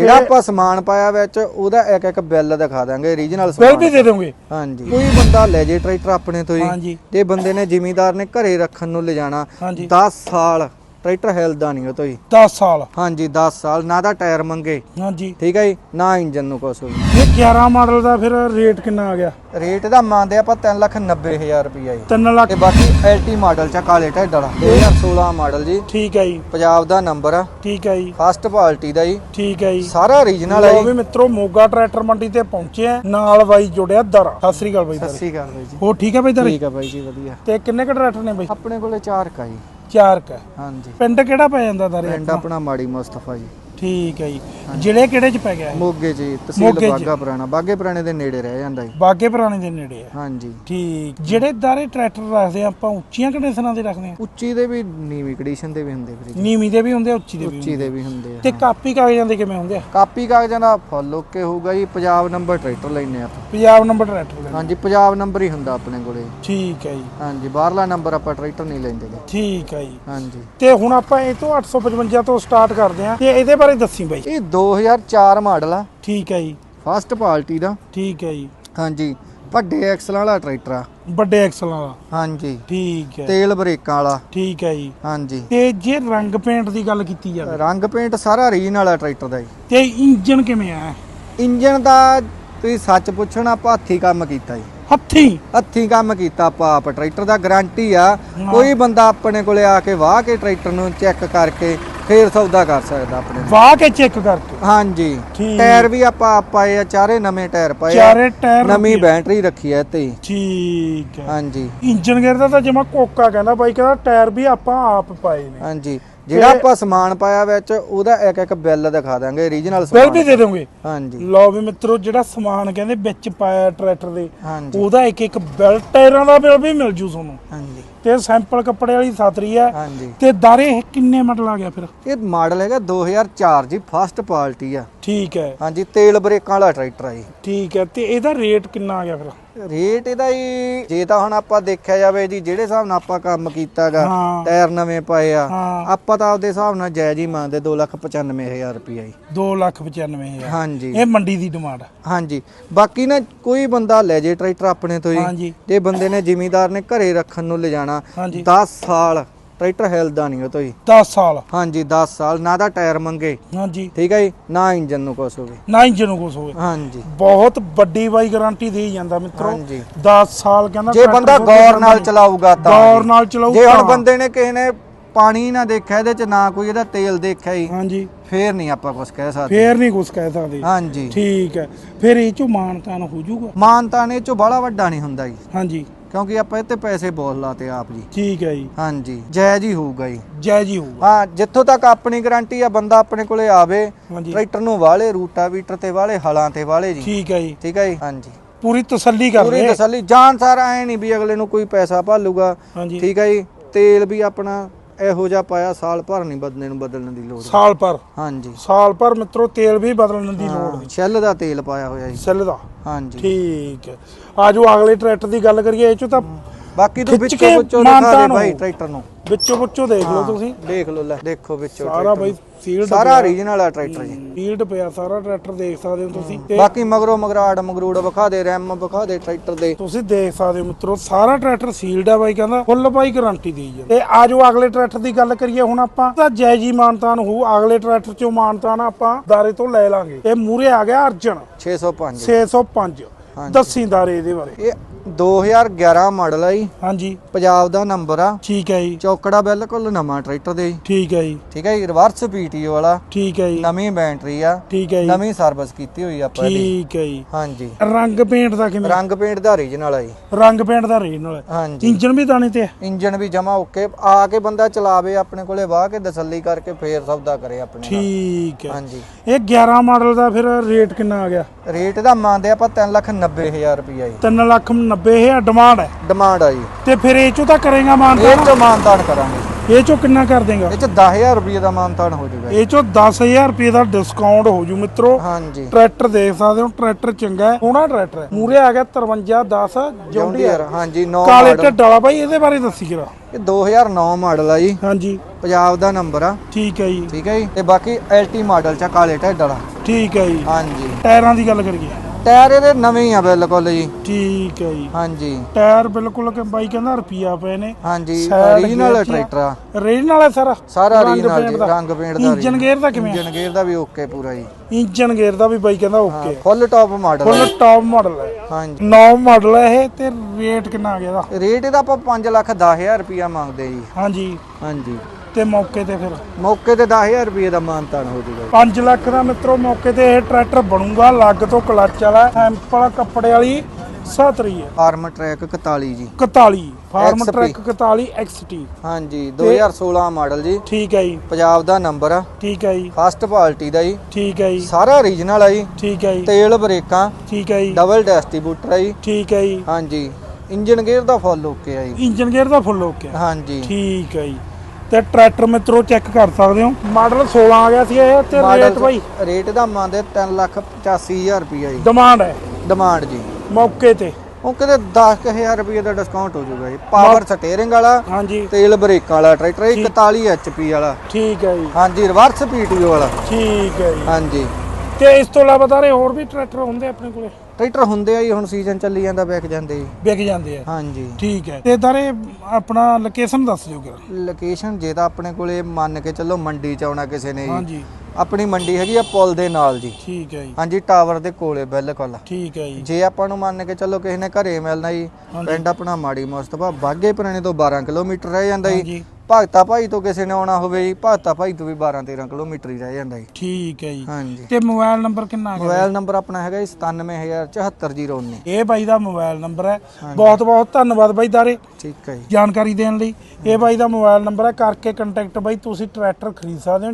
ਜਿਹੜਾ ਆਪਾਂ ਸਮਾਨ ਪਾਇਆ ਵਿੱਚ ਉਹਦਾ ਇੱਕ ਇੱਕ ਬਿੱਲ ਦਿਖਾ ਦਾਂਗੇ ਰੀਜਨਲ ਬਿੱਲ ਵੀ ਦੇ ਦੋਗੇ ਹਾਂਜੀ। ਕੋਈ ਬੰਦਾ ਲੈ ਜੇ ਟਰੈਕਟਰ ਆਪਣੇ ਤੋਂ ਹਾਂਜੀ। ਜੀ ਤੇ ਬੰਦੇ ਨੇ ਜ਼ਿਮੀਂਦਾਰ ਨੇ ਘਰੇ ਰੱਖਣ ਨੂੰ ਲਿਜਾਣਾ। ਹਾਂਜੀ। 10 ਸਾਲ ਟਰੈਕਟਰ ਹਿਲਦਾ ਨਹੀਂ ਉਹ ਤੋਂ ਜੀ 10 ਸਾਲ। ਹਾਂਜੀ 10 ਸਾਲ ਨਾ ਦਾ ਟਾਇਰ ਮੰਗੇ। ਹਾਂਜੀ। ਠੀਕ ਹੈ ਜੀ ਨਾ ਇੰਜਨ ਨੂੰ ਕੁਛ ਹੋਈ ਇਹ 11 ਮਾਡਲ ਦਾ ਫਿਰ ਰੇਟ ਕਿੰਨਾ ਆ ਗਿਆ? ਰੇਟ ਦਾ ਮੰਨਦੇ ਆਪਾਂ 390000 ਰੁਪਈਆ ਜੀ। 3 ਲੱਖ। ਤੇ ਬਾਕੀ ਐਲਟੀ ਮਾਡਲ ਚ ਕਾਲੇ ਢੱਡ ਵਾਲਾ। 2016 ਮਾਡਲ ਜੀ। ਠੀਕ ਹੈ ਜੀ। ਪੰਜਾਬ ਦਾ ਨੰਬਰ ਆ। ਠੀਕ ਹੈ ਜੀ। ਫਸਟ ਪਾਰਟੀ ਦਾ ਜੀ। ਠੀਕ ਹੈ ਜੀ। ਸਾਰਾ ਰੀਜਨਲ ਹੈ ਲਓ ਵੀ ਜੀ ਮਿੱਤਰੋ ਮੋਗਾ ਟਰੈਕਟਰ ਮੰਡੀ ਤੇ ਪਹੁੰਚੇ ਆ। ਨਾਲ ਬਾਈ ਜੁੜਿਆ ਦਰ। ਸਤਿ ਸ੍ਰੀ ਅਕਾਲ ਬਾਈ ਸਤਿ ਸ੍ਰੀ ਅਕਾਲ ਬਾਈ ਜੀ। ਹੋ ਠੀਕ ਹੈ ਬਾਈ ਦਰ? ਠੀਕ ਆ ਬਾਈ ਜੀ ਵਧੀਆ। ਤੇ ਕਿੰਨੇ ਕ ਟਰੈਕਟਰ ਨੇ ਬਾਈ? ਆਪਣੇ ਕੋਲੇ ਚਾਰ ਕਾ ਜੀ। ਚਾਰ ਕ ਹਾਂਜੀ। ਪਿੰਡ ਕਿਹੜਾ ਪੈ ਜਾਂਦਾ ਦਰ ਪਿੰਡ ਆਪਣਾ ਮਾੜੀ ਮੁਸਤਫਾ ਜੀ। ਠੀਕ ਹੈ ਜੀ। ਜ਼ਿਲ੍ਹੇ ਕਿਹੜੇ ਚ ਪੈ ਗਿਆ ਇਹ? ਮੋਗੇ ਜੀ ਮੋਗੇ ਤਹਿਸੀਲ ਚ। ਬਾਗਾ ਪੁਰਾਣਾ। ਬਾਗੇ ਪੁਰਾਣੇ ਦੇ ਨੇੜੇ ਰਹਿ ਜਾਂਦਾ ਜੀ। ਬਾਗੇ ਪੁਰਾਣੇ ਦੇ ਨੇੜੇ ਆ ਹਾਂਜੀ। ਠੀਕ। ਜਿਹੜੇ ਦਾਰੇ ਟਰੈਕਟਰ ਰੱਖਦੇ ਆ ਆਪਾਂ ਉੱਚੀਆਂ ਕੰਡੀਸ਼ਨਾਂ ਦੇ ਰੱਖਦੇ ਆ? ਉੱਚੀ ਦੇ ਵੀ ਨੀਵੀਂ ਕੰਡੀਸ਼ਨ ਦੇ ਵੀ ਹੁੰਦੇ ਵੀਰੇ ਨੀਵੀਂ ਦੇ ਵੀ ਹੁੰਦੇ ਆ, ਉੱਚੀ ਦੇ ਵੀ ਉੱਚੀ ਹੁੰਦੇ ਦੇ ਵੀ ਹੁੰਦੇ ਆ। ਤੇ ਕਾਪੀ ਕਾਗਜ਼ਾਂ ਦੇ ਕਿਵੇਂ ਹੁੰਦੇ ਆ? ਕਾਪੀ ਕਾਗਜ਼ਾਂ ਦਾ ਫੁੱਲ ਓਕੇ ਹੋਊਗਾ ਜੀ ਪੰਜਾਬ ਨੰਬਰ ਟਰੈਕਟਰ ਲੈਣੇ ਆਪਾਂ। ਪੰਜਾਬ ਨੰਬਰ ਟਰੈਕਟਰ ਦੇ ਹਾਂਜੀ ਪੰਜਾਬ ਨੰਬਰ ਹੀ ਹੁੰਦਾ ਆਪਣੇ ਕੋਲੇ। ਠੀਕ ਹੈ ਜੀ। ਹਾਂਜੀ ਬਾਹਰਲਾ ਨੰਬਰ ਆਪਾਂ ਟਰੈਕਟਰ ਨਹੀਂ ਲੈਂਦੇ ਗੇ। ਠੀਕ ਹੈ ਜੀ। ਹਾਂਜੀ। ਤੇ ਹੁਣ ਆਪਾਂ ਇਹ ਤੋਂ 855 ਤੋਂ ਸਟਾਰਟ ਕਰਦੇ ਆ ਤੇ ਇਹਦੇ ਬਾਰੇ ਦੱਸੀ ਬਾਈ। ਇਹ 2004 ਮਾਡਲ ਆ। ਠੀਕ ਹੈ ਜੀ। ਫਸਟ ਪਾਰਟੀ ਦਾ। ਠੀਕ ਹੈ ਜੀ। ਹਾਂਜੀ। ਵੱਡੇ ਐਕਸਲ ਵਾਲਾ ਟਰੈਕਟਰ ਆ। ਵੱਡੇ ਐਕਸਲ ਵਾਲਾ। ਹਾਂਜੀ। ਠੀਕ ਹੈ। ਤੇਲ ਬ੍ਰੇਕਾਂ ਵਾਲਾ। ਠੀਕ ਹੈ ਜੀ। ਹਾਂਜੀ। ਤੇ ਜੇ ਰੰਗ ਪੇਂਟ ਦੀ ਗੱਲ ਕੀਤੀ ਜਾਵੇ। ਰੰਗ ਪੇਂਟ ਸਾਰਾ ਰੀਜਨਲ ਵਾਲਾ ਟਰੈਕਟਰ ਦਾ ਜੀ। ਤੇ ਇੰਜਨ ਕਿਵੇਂ ਆ? ਇੰਜਨ ਦਾ ਤੁਸੀਂ ਸੱਚ ਪੁੱਛਣਾ ਆਪਾਂ ਹੱਥੀ ਕੰਮ ਕੀਤਾ ਜੀ। ਹੱਥੀ? ਹੱਥੀ ਕੰਮ ਕੀਤਾ ਆਪਾਂ ਆਪ। ਟਰੈਕਟਰ ਦਾ ਗਾਰੰਟੀ ਆ। ਕੋਈ ਬੰਦਾ ਆਪਣੇ ਕੋਲੇ ਆ ਕੇ ਵਾਹ ਕੇ ਟਰੈਕਟਰ ਨੂੰ ਚੈੱਕ ਕਰਕੇ ਫੇਰ ਸੌਦਾ ਕਰ ਸਕਦਾ ਆਪਣੇ ਨਾਲ। ਵਾਹ ਕੇ ਚੈੱਕ ਕਰਕੇ ਹਾਂਜੀ। ਠੀਕ। ਟਾਇਰ ਵੀ ਆਪਾਂ ਆਪ ਪਾਏ ਆ ਚਾਰੇ ਨਵੇਂ ਟਾਇਰ ਪਾਏ ਆ। ਚਾਰੇ ਟਾਇਰ ਨਵੀਂ ਲੱਗੇ। ਬੈਟਰੀ ਰੱਖੀ ਐ ਤੇ ਠੀਕ ਹੈ। ਹਾਂਜੀ। ਇੰਜਨ ਗੇਅਰ ਦਾ ਤਾਂ ਜਮਾ ਕੋਕਾ ਕਹਿੰਦਾ ਬਾਈ ਕਹਿੰਦਾ ਟਾਇਰ ਵੀ ਆਪਾਂ ਆਪ ਪਾਏ ਨੇ। ਹਾਂਜੀ। ਜਿਹੜਾ ਆਪਾਂ ਸਮਾਨ ਪਾਇਆ ਵਿੱਚ ਉਹਦਾ ਇੱਕ ਇੱਕ ਬਿੱਲ ਦਿਖਾ ਦਾਂਗੇ ਰੀਜਨਲ ਬਿੱਲ ਵੀ ਦੇ ਦੋਗੇ ਹਾਂਜੀ। ਲਓ ਵੀ ਮਿੱਤਰੋ ਜਿਹੜਾ ਸਮਾਨ ਕਹਿੰਦੇ ਵਿੱਚ ਪਾਇਆ ਟਰੈਕਟਰ ਦੇ ਉਹਦਾ ਇੱਕ ਇੱਕ ਬਿੱਲ ਟਾਇਰਾਂ ਦਾ ਬਿੱਲ ਵੀ ਮਿਲ ਜੂ ਤੁਹਾਨੂੰ। ਹਾਂਜੀ। ਤੇ ਸੈਂਪਲ ਕੱਪੜੇ ਵਾਲੀ ਸਾਤਰੀ ਆ। ਹਾਂਜੀ। ਤੇ ਦਾਰੇ ਕਿੰਨੇ ਮਾਡਲ ਆ ਗਿਆ ਫਿਰ? ਇਹ ਮਾਡਲ ਹੈਗਾ 2004 ਜੀ ਫਸਟ ਪਾਰਟੀ ਆ। ਠੀਕ ਹੈ। ਹਾਂਜੀ ਤੇਲ ਬ੍ਰੇਕਾਂ ਵਾਲਾ ਟਰੈਕਟਰ ਆ ਜੀ ਠੀਕ ਹੈ ਤੇ ਇਹਦਾ ਰੇਟ ਕਿੰਨਾ ਆ ਗਿਆ ਫਿਰ? ਰੇਟ ਇਹਦਾ ਹੀ ਜੇ ਤਾਂ ਹੁਣ ਆਪਾਂ ਦੇਖਿਆ ਜਾਵੇ ਜੀ ਜਿਹੜੇ ਹਿਸਾਬ ਨਾਲ ਆਪਾਂ ਕੰਮ ਕੀਤਾਗਾ ਹਾਂ। ਟਾਇਰ ਨਵੇਂ ਪਏ ਆ ਹਾਂ। ਆਪਾਂ ਤਾਂ ਆਪਦੇ ਹਿਸਾਬ ਨਾਲ ਜਾਇਜ਼ ਹੀ ਮੰਨਦੇ 295000 ਰੁਪਈਆ ਜੀ। 295000 ਹਾਂਜੀ। ਇਹ ਮੰਡੀ ਦੀ ਡਿਮਾਂਡ ਹਾਂਜੀ। ਬਾਕੀ ਨਾ ਕੋਈ ਬੰਦਾ ਲੈ ਜੇ ਟਰੈਕਟਰ ਆਪਣੇ ਤੋਂ ਜੀ ਹਾਂਜੀ। ਤੇ ਬੰਦੇ ਨੇ ਜ਼ਿਮੀਂਦਾਰ ਨੇ ਘਰੇ ਰੱਖਣ ਨੂੰ ਲਿਜਾਣਾ ਹਾਂਜੀ। 10 ਸਾਲ ਟਰੈਕਟਰ ਹਿਲਦਾ ਨਹੀਂ ਉਹ ਤੋਂ ਜੀ। 10 ਸਾਲ। ਹਾਂਜੀ 10 ਸਾਲ ਨਾ ਦਾ ਟਾਇਰ ਮੰਗੇ। ਹਾਂਜੀ। ਠੀਕ ਹੈ ਜੀ ਨਾ ਇੰਜਨ ਨੂੰ ਕੁਛ ਹੋਵੇ। ਨਾ ਇੰਜਨ ਨੂੰ ਕੁਛ ਹੋਵੇ। ਹਾਂਜੀ। ਬਹੁਤ ਵੱਡੀ ਬਾਈ ਗਾਰੰਟੀ ਦੇਈ ਜਾਂਦਾ ਮਿੱਤਰੋ। ਹਾਂਜੀ। 10 ਸਾਲ ਕਹਿੰਦਾ ਜੇ ਬੰਦਾ ਤੋਂ ਗੌਰ ਨਾਲ ਚਲਾਊਗਾ ਤਾਂ ਗੌਰ। ਨਾਲ ਚਲਾਊ ਜੇ ਹੁਣ ਤਾਂ। ਬੰਦੇ ਨੇ ਕਿਸੇ ਨੇ ਪਾਣੀ ਨਾ ਦੇਖਿਆ ਇਹਦੇ ਚ ਨਾ ਕੋਈ ਇਹਦਾ ਤੇਲ ਦੇਖਿਆ ਜੀ ਹਾਂਜੀ। ਫੇਰ ਨਹੀਂ ਆਪਾਂ ਕੁਝ ਕਹਿ ਸਕਦੇ। ਫੇਰ ਨਹੀਂ ਕੁਛ ਕਹਿ ਸਕਦੇ। ਹਾਂਜੀ। ਠੀਕ ਹੈ। ਫਿਰ ਇਹ ਚੋਂ ਮਾਨਤਾਨ ਹੋ ਜਾਊਗਾ। ਮਾਨਤਾ ਨੇ ਚੋਂ ਬੜਾ ਵੱਡਾ ਨਹੀਂ ਹੁੰਦਾ ਜੀ। ਹਾਂਜੀ। ਕਿਉਂਕਿ ਆਪਾਂ ਇੱਥੇ ਪੈਸੇ ਬਹੁਤ ਲਾਤੇ ਆਪ ਜੀ। ਠੀਕ ਹੈ ਜੀ। ਹਾਂਜੀ ਜਾਇਜ਼ ਹੀ ਹੋਊਗਾ ਜੀ। ਜੈ ਜੀ ਹੋਊਗਾ। ਹਾਂ ਜਿੱਥੋਂ ਤੱਕ ਆਪਣੀ ਗਾਰੰਟੀ ਆ ਬੰਦਾ ਆਪਣੇ ਕੋਲੇ ਆਵੇ ਹਾਂਜੀ। ਟਰੈਕਟਰ ਨੂੰ ਵਾਲੇ ਰੂਟਾਵੀਟਰ ਤੇ ਵਾਲੇ ਹਲਾਂ ਤੇ ਵਾਲੇ ਜੀ। ਠੀਕ ਹੈ ਜੀ। ਠੀਕ ਹੈ ਜੀ? ਹਾਂਜੀ। ਪੂਰੀ ਤਸੱਲੀ ਕਰ ਪੂਰੀ ਤਸੱਲੀ। ਜਾਨ ਸਾਰਾ ਐ ਨਹੀਂ ਵੀ ਅਗਲੇ ਨੂੰ ਕੋਈ ਪੈਸਾ ਭਾਲੂਗਾ। ਹਾਂਜੀ। ਠੀਕ ਹੈ ਜੀ? ਤੇਲ ਵੀ ਆਪਣਾ ਇਹੋ ਜਿਹਾ ਪਾਇਆ ਸਾਲ ਭਰ ਨਹੀਂ ਬਦਲੇ ਨੂੰ ਬਦਲਣ ਦੀ ਲੋੜ। ਸਾਲ ਪਰ ਹਾਂਜੀ। ਸਾਲ ਪਰ ਮਿੱਤਰੋ ਤੇਲ ਵੀ ਬਦਲਣ ਦੀ ਲੋੜ ਨਹੀਂ। ਸ਼ੈਲ ਦਾ ਤੇਲ ਪਾਇਆ ਹੋਇਆ ਜੀ। ਸੈੱਲ ਦਾ? ਹਾਂਜੀ। ਠੀਕ ਹੈ। ਆਜੋ ਅਗਲੇ ਟਰੈਕਟਰ ਦੀ ਗੱਲ ਕਰੀਏ ਇਹ ਚੋਂ ਤਾਂ ਬਾਕੀ ਤੂੰ ਖਿੱਚ ਵਿੱਚੋਂ ਕੇ ਵਿੱਚੋਂ ਦਿਖਾ ਦੇ ਭਾਈ। ਟਰੈਕਟਰ ਨੂੰ। ਵਿੱਚੋਂ ਵਿੱਚੋਂ ਦੇਖ ਲਓ ਤੁਸੀਂ। ਦੇਖ ਲਓ ਲੈ ਦੇਖੋ ਵਿੱਚੋਂ ਸਾਰਾ ਬਾਈ ਨੂੰ। ਫੀਲਡ ਸਾਰਾ ਓਰੀਜਨਲ ਆ ਟਰੈਕਟਰ ਜੀ। ਫੀਲਡ ਪਿਆ ਸਾਰਾ ਟਰੈਕਟਰ ਦੇਖ ਸਕਦੇ ਹੋ ਤੁਸੀਂ। ਤੇ ਬਾਕੀ ਮਗਰੋਂ ਮਗਰਾੜ ਮਗਰੂੜ ਵਿਖਾ ਦੇ ਰੈਮ ਵਿਖਾ ਦੇ ਟਰੈਕਟਰ ਦੇ। ਤੁਸੀਂ ਦੇਖ ਸਕਦੇ ਹੋ ਮਿੱਤਰੋ ਸਾਰਾ ਟਰੈਕਟਰ ਸੀਲਡ ਆ ਬਾਈ ਕਹਿੰਦਾ ਫੁੱਲ ਬਾਈ ਗਾਰੰਟੀ ਦੇਈ ਜਾਂਦੇ। ਤੇ ਆਜੋ ਅਗਲੇ ਟਰੈਕਟਰ ਦੀ ਗੱਲ ਕਰੀਏ ਹੁਣ ਆਪਾਂ ਤਾਂ ਜਾਇਜੀ ਮਾਨਤਾਨ ਹੋਊ ਅਗਲੇ ਟਰੈਕਟਰ ਚੋਂ ਮਾਨਤਾਨ ਆਪਾਂ ਦਾਰੇ ਤੋਂ ਲੈ ਲਾਂਗੇ। ਇਹ ਮੂਰੇ ਆ ਗਿਆ ਅਰਜਨ। 605 605 ਹਾਂਜੀ। ਦੱਸੀ ਦਾਰੇ ਇਹਦੇ ਬਾਰੇ। ਇਹ 2011 ਮਾਡਲ ਆ ਜੀ। ਹਾਂਜੀ। ਪੰਜਾਬ ਦਾ ਨੰਬਰ ਆ। ਠੀਕ ਹੈ ਜੀ। ਚੌਕੜਾ ਬਿਲਕੁਲ ਨਵਾਂ ਟਰੈਕਟਰ ਦੇ। ਠੀਕ ਹੈ ਜੀ। ਠੀਕ ਹੈ ਜੀ ਰਿਵਰਸ ਪੀਟੀਓ ਵਾਲਾ। ਠੀਕ ਹੈ ਜੀ। ਨਵੀਂ ਬੈਟਰੀ ਆ। ਠੀਕ ਹੈ ਜੀ। ਨਵੀਂ ਸਰਵਿਸ ਕੀਤੀ ਹੋਈ ਆਪਾਂ ਇਹਦੀ। ਠੀਕ ਹੈ ਜੀ। ਹਾਂਜੀ। ਰੰਗ ਪੇਂਟ ਦਾ ਕਿਵੇਂ? ਰੰਗ ਪੇਂਟ ਦਾ ਓਰੀਜਨਲ ਆ ਜੀ। ਰੰਗ ਪੇਂਟ ਦਾ ਰੀਜਨਲ ਹਾਂਜੀ। ਇੰਜਨ ਵੀ ਦਾਣੇ ਤੇ ਹੈ? ਇੰਜਨ ਵੀ ਜਮਾ ਓਕੇ ਆ ਕੇ ਬੰਦਾ ਚਲਾਵੇ ਆਪਣੇ ਕੋਲੇ ਵਾਹ ਕੇ ਤਸੱਲੀ ਕਰਕੇ ਫੇਰ ਸੌਦਾ ਕਰੇ ਆਪਣੇ ਨਾਲ। ਠੀਕ ਹੈ। ਹਾਂਜੀ। ਇਹ 11 ਮਾਡਲ ਦਾ ਫਿਰ ਰੇਟ ਕਿੰਨਾ ਆ ਗਿਆ? ਰੇਟ ਦਾ ਮੰਨਦੇ ਆਪਾਂ 390000 90000 ਰੁਪਇਆ ਜੀ। 3 ਲੱਖ 90 ਹਜ਼ਾਰ ਡਿਮਾਂਡ ਹੈ। ਡਿਮਾਂਡ ਆ ਜੀ। ਤੇ ਫਿਰ ਇਹ ਚੋਂ ਤਾਂ ਕਰੇਗਾ ਇਹ ਮਾਨਤਾਨ ਚ ਮਾਨਤਾਨ ਕਰਾਂਗੇ। ਇਹ ਚੋਂ ਕਿੰਨਾ ਕਰ ਦੇਗਾ? ਇਹ ਚ 10000 ਰੁਪਏ ਦਾ ਮਾਨਤਾਨ ਹੋ ਜਾਊਗਾ ਜੀ। ਇਹ ਚੋਂ 10000 ਰੁਪਏ ਦਾ ਡਿਸਕਾਊਂਟ ਹੋ ਜੂ ਮਿੱਤਰੋ। ਹਾਂਜੀ। ਟਰੈਕਟਰ ਦੇਖ ਸਕਦੇ ਹੋ ਟਰੈਕਟਰ ਚੰਗਾ ਹੈ ਸੋਹਣਾ ਟਰੈਕਟਰ ਹੈ। ਮੂਰੇ ਆ ਗਿਆ 5310 ਜੌਂਡੀਅਰ ਜੌਂਡੀਅਰ ਹਾਂਜੀ 9 ਕਾਲੇ ਮਾਡਲ ਢੱਡ ਵਾਲਾ ਬਾਈ ਇਹਦੇ ਬਾਰੇ ਦੱਸੀ ਜਰਾ। ਇਹ 2009 ਮਾਡਲ ਆ ਜੀ। ਹਾਂਜੀ। ਪੰਜਾਬ ਦਾ ਨੰਬਰ ਆ। ਠੀਕ ਹੈ ਜੀ। ਠੀਕ ਹੈ ਜੀ। ਤੇ ਬਾਕੀ ਐਲਟੀ ਮਾਡਲ ਚ ਆ, ਕਾਲੇ ਢੱਡ ਵਾਲਾ। ਠੀਕ ਹੈ ਜੀ। ਹਾਂਜੀ। ਟਾਇਰਾਂ ਦੀ ਗੱਲ ਕਰੀਏ। ਟਾਇਰ ਇਹਦੇ ਨਵੇਂ ਹੀ ਆ ਬਿਲਕੁਲ ਜੀ। ਠੀਕ ਹੈ ਜੀ। ਹਾਂਜੀ। ਟਾਇਰ ਬਿਲਕੁਲ ਕਿ ਬਾਈ ਕਹਿੰਦਾ ਰੁਪਿਆ ਪਏ ਨੇ। ਹਾਂਜੀ ਓਰੀਜਨਲ। ਟਰੈਕਟਰ ਆ। ਰੇਨ ਵਾਲਾ ਸਾਰਾ? ਸਾਰਾ ਰੰਗ ਰੀਜਨਲ paint ਜੀ ਦਾ। ਰੰਗ ਪੇਂਟ ਦਾ ਇੰਜਨ ਗੇਅਰ ਦਾ ਕਿਵੇਂ ਇੰਜਨ ਗੇਅਰ ਦਾ ਵੀ ਓਕੇ ਪੂਰਾ ਜੀ। ਇੰਜਨ ਗੇਅਰ ਦਾ ਵੀ ਬਾਈ ਕਹਿੰਦਾ okay full top model full top model ਹੈ ਹਾਂਜੀ। ਨੌ ਮਾਡਲ ਹੈ ਇਹ ਤੇ ਰੇਟ ਕਿੰਨਾ ਆ ਗਿਆ ਇਹਦਾ? ਰੇਟ ਇਹਦਾ ਆਪਾਂ 5 ਲੱਖ 10000 ਰੁਪਇਆ ਮੰਗਦੇ ਜੀ। ਹਾਂਜੀ। ਹਾਂਜੀ। ਤੇ ਮੌਕੇ ਤੇ ਫਿਰ ਮੌਕੇ ਤੇ 10000 ਰੁਪਏ ਦਾ ਮਾਨਤਾਨ ਹੋ ਜਾਊਗਾ 5 ਲੱਖ ਦਾ ਮਿੱਤਰੋ ਮੌਕੇ ਤੇ ਇਹ ਟਰੈਕਟਰ ਬਣੂਗਾ ਲੱਗ ਤੋਂ ਕਲੱਚ ਵਾਲਾ ਸੈਂਪਲ ਕੱਪੜੇ ਵਾਲੀ ਸਤਰੀ ਹੈ। ਫਾਰਮ ਟਰੈਕ 41 ਜੀ। 41 ਫਾਰਮ XP ਟਰੈਕ 41 XT ਹਾਂਜੀ 2016 ਮਾਡਲ ਜੀ। ਠੀਕ ਹੈ ਜੀ। ਪੰਜਾਬ ਦਾ ਨੰਬਰ ਆ। ਠੀਕ ਹੈ ਜੀ। ਫਸਟ ਪਾਰਟੀ ਦਾ ਜੀ। ਠੀਕ ਹੈ ਜੀ। ਸਾਰਾ ਓਰੀਜਨਲ ਆ ਜੀ। ਠੀਕ ਹੈ ਜੀ। ਤੇਲ ਬ੍ਰੇਕਾਂ। ਠੀਕ ਹੈ ਜੀ। ਡਬਲ ਡਿਸਟ੍ਰੀਬਿਊਟਰ ਆ ਜੀ। ਠੀਕ ਹੈ ਜੀ। ਹਾਂਜੀ। ਇੰਜਨ ਗੇਅਰ ਦਾ ਫੁੱਲ ਓਕੇ ਆ ਜੀ। ਇੰਜਨ ਗੇਅਰ ਦਾ ਫੁੱਲ ਓਕੇ ਹਾਂਜੀ। ਠੀਕ ਹੈ ਜੀ। ਤੇ ਟਰੈਕਟਰ ਮਿੱਤਰੋ ਚੈੱਕ ਕਰ ਸਕਦੇ ਹੋ। ਮਾਡਲ 16 ਆ ਗਿਆ ਸੀ ਇਹ ਤੇ ਰੇਟ ਬਾਈ? ਰੇਟ ਦਾ ਮੰਨਦੇ 3 ਲੱਖ 85000 ਰੁਪਇਆ ਜੀ। ਡਿਮਾਂਡ ਹੈ। ਡਿਮਾਂਡ ਜੀ। ਮੌਕੇ ਤੇ। ਉਹ ਕਿਤੇ 10000 ਰੁਪਏ ਦਾ ਡਿਸਕਾਊਂਟ ਹੋ ਜਾਊਗਾ ਜੀ। ਪਾਵਰ ਸਟੀਅਰਿੰਗ ਵਾਲਾ ਹਾਂਜੀ। ਤੇਲ ਬ੍ਰੇਕਾਂ ਵਾਲਾ ਟਰੈਕਟਰ ਇਹ 41 ਐਚਪੀ ਵਾਲਾ। ਠੀਕ ਹੈ ਜੀ। ਹਾਂਜੀ ਰਿਵਰਸ ਪੀਟੀਓ ਵਾਲਾ। ਠੀਕ ਹੈ ਜੀ। ਹਾਂਜੀ। ਤੇ ਇਸ ਤੋਂ ਇਲਾਵਾ ਤਾਰੇ ਹੋਰ ਵੀ ਟਰੈਕਟਰ ਹੁੰਦੇ ਆਪਣੇ ਕੋਲੇ? ਟਰੈਕਟਰ ਹੁੰਦੇ ਆ ਜੀ ਹੁਣ ਸੀਜ਼ਨ ਚੱਲੀ ਜਾਂਦਾ ਵਿਕ ਜਾਂਦੇ ਜੀ। ਵਿਕ ਜਾਂਦੇ ਆ। ਹਾਂਜੀ। ਠੀਕ ਹੈ। ਤੇ ਤਾਰੇ ਆਪਣਾ ਲੋਕੇਸ਼ਨ ਦੱਸ ਦਿਓ ਕਿ ਲੋਕੇਸ਼ਨ ਜੇ ਤਾਂ ਆਪਣੇ ਕੋਲੇ ਮੰਨ ਕੇ ਚੱਲੋ ਮੰਡੀ ਚ ਆਉਣਾ ਕਿਸੇ ਨੇ ਜੀ। ਹਾਂਜੀ। ਆਪਣੀ ਮੰਡੀ ਹੈਗੀ ਆ ਪੁਲ ਦੇ ਨਾਲ ਜੀ। ਠੀਕ ਹੈ ਜੀ। ਹਾਂਜੀ ਟਾਵਰ ਦੇ ਕੋਲੇ ਬਿਲਕੁਲ। ਠੀਕ ਹੈ ਜੀ। ਜੇ ਆਪਾਂ ਨੂੰ ਮੰਨ ਕੇ ਚੱਲੋ ਕਿਸੇ ਨੇ ਘਰੇ ਮਿਲਣਾ ਜੀ ਪਿੰਡ ਆਪਣਾ ਮਾੜੀ ਮੁਸਤਫਾ ਬਾਗੇ ਪੁਰਾਣੇ ਤੋਂ 12 ਕਿਲੋਮੀਟਰ ਰਹਿ ਜਾਂਦਾ ਜੀ। ਹਾਂਜੀ। ਭਗਤਾ ਭਾਈ ਤੋਂ ਕਿਸੇ ਨੇ ਆਉਣਾ ਹੋਵੇ ਜੀ ਭਗਤਾ ਭਾਈ ਤੋਂ ਵੀ 12 13 ਕਿਲੋਮੀਟਰ ਹੀ ਰਹਿ ਜਾਂਦਾ ਜੀ। ਠੀਕ ਹੈ ਜੀ। ਹਾਂਜੀ। ਤੇ ਮੋਬਾਈਲ ਨੰਬਰ ਕਿੰਨਾ ਗਿਆ ਮੋਬਾਈਲ ਨੰਬਰ ਆਪਣਾ ਹੈਗਾ ਜੀ 9774019 ਇਹ ਬਾਈ ਦਾ ਮੋਬਾਈਲ ਨੰਬਰ ਹੈ। ਬਹੁਤ ਬਹੁਤ ਧੰਨਵਾਦ ਬਾਈ ਦਾਰੇ ਠੀਕ ਹੈ ਜੀ। ਜਾਣਕਾਰੀ ਦੇਣ ਲਈ। ਇਹ ਬਾਈ ਦਾ ਮੋਬਾਈਲ ਨੰਬਰ ਹੈ। ਕਰਕੇ ਕੰਟੈਕਟ ਬਾਈ ਤੁਸੀਂ ਟਰੈਕਟਰ ਖਰੀਦ ਸਕਦੇ ਹੋ।